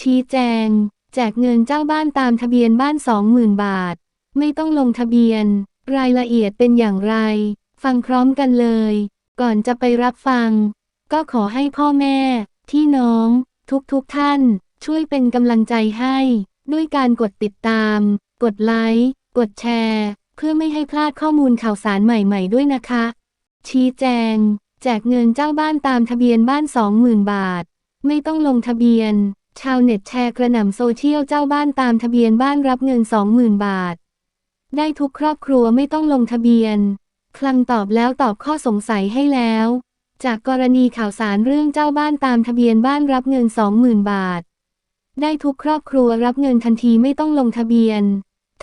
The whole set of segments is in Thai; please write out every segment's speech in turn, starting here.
ชี้แจง แจกเงินเจ้าบ้านตามทะเบียนบ้าน 20,000 บาท ไม่ต้องลงทะเบียน รายละเอียดเป็นอย่างไร ฟังพร้อมกันเลย ก่อนจะไปรับฟัง ก็ขอให้พ่อแม่ที่น้อง ทุกๆทท่าน ช่วยเป็นกำลังใจให้ ด้วยการกดติดตาม กดไลค์ กดแชร์ เพื่อไม่ให้พลาดข้อมูลข่าวสารใหม่ๆ ด้วยนะคะ ชี้แจง แจกเงินเจ้าบ้านตามทะเบียนบ้าน 20,000 บาท ไม่ต้องลงทะเบียน ชาวเน็ตแชร์กระหน่ำโซเชียลเจ้าบ้านตามทะเบียนบ้านรับเงิน 20,000 บาท ได้ทุกครอบครัวไม่ต้องลงทะเบียน คลังตอบแล้วตอบข้อสงสัยให้แล้ว จากกรณีข่าวสารเรื่องเจ้าบ้านตามทะเบียนบ้านรับเงิน 20,000 บาท ได้ทุกครอบครัวรับเงินทันทีไม่ต้องลงทะเบียน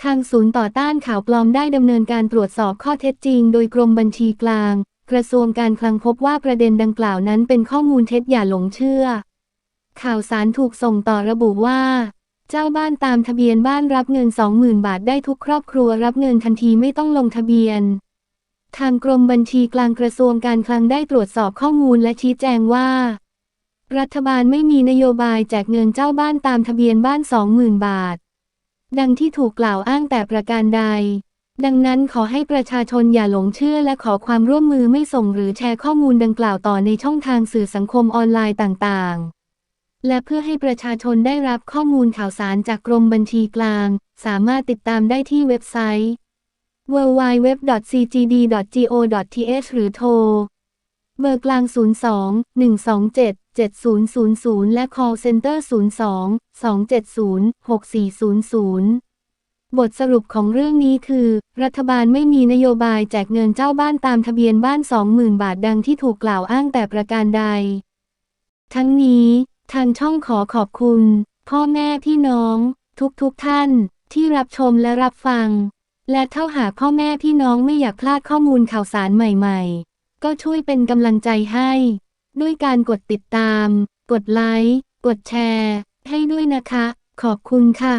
ทางศูนย์ต่อต้านข่าวปลอมได้ดำเนินการตรวจสอบข้อเท็จจริง โดยกรมบัญชีกลาง กระทรวงการคลังพบว่าประเด็นดังกล่าวนั้นเป็นข้อมูลเท็จอย่าหลงเชื่อ ข่าวสารถูกส่งต่อระบุว่า เจ้าบ้านตามทะเบียนบ้านรับเงิน 20,000 บาทได้ทุกครอบครัวรับเงินทันทีไม่ต้องลงทะเบียน ทางกรมบัญชีกลางกระทรวงการคลังได้ตรวจสอบข้อมูลและชี้แจงว่า รัฐบาลไม่มีนโยบายแจกเงินเจ้าบ้านตามทะเบียนบ้าน 20,000 บาท ดังที่ถูกกล่าวอ้างแต่ประการใดดังนั้นขอให้ประชาชนอย่าหลงเชื่อและขอความร่วมมือไม่ส่งหรือแชร์ข้อมูลดังกล่าวต่อในช่องทางสื่อสังคมออนไลน์ต่าง ๆ และเพื่อให้ประชาชนได้รับข้อมูลข่าวสารจากกรมบัญชีกลาง สามารถติดตามได้ที่เว็บไซต์ www.cgd.go.th หรือโทร เบอร์กลาง 02 127 7000 และ call center 02 270 6400บทสรุปของเรื่องนี้คือ รัฐบาลไม่มีนโยบายแจกเงินเจ้าบ้านตามทะเบียนบ้าน 20,000 บาทดังที่ถูกกล่าวอ้างแต่ประการใด ทั้งนี้ ทางช่องขอขอบคุณ พ่อแม่พี่น้อง ทุกๆทท่านที่รับชมและรับฟัง และถ้าหากพ่อแม่พี่น้องไม่อยากพลาดข้อมูลข่าวสารใหม่ๆ ก็ช่วยเป็นกำลังใจให้ ด้วยการกดติดตาม กดไลค์ กดแชร์ ให้ด้วยนะคะ ขอบคุณค่ะ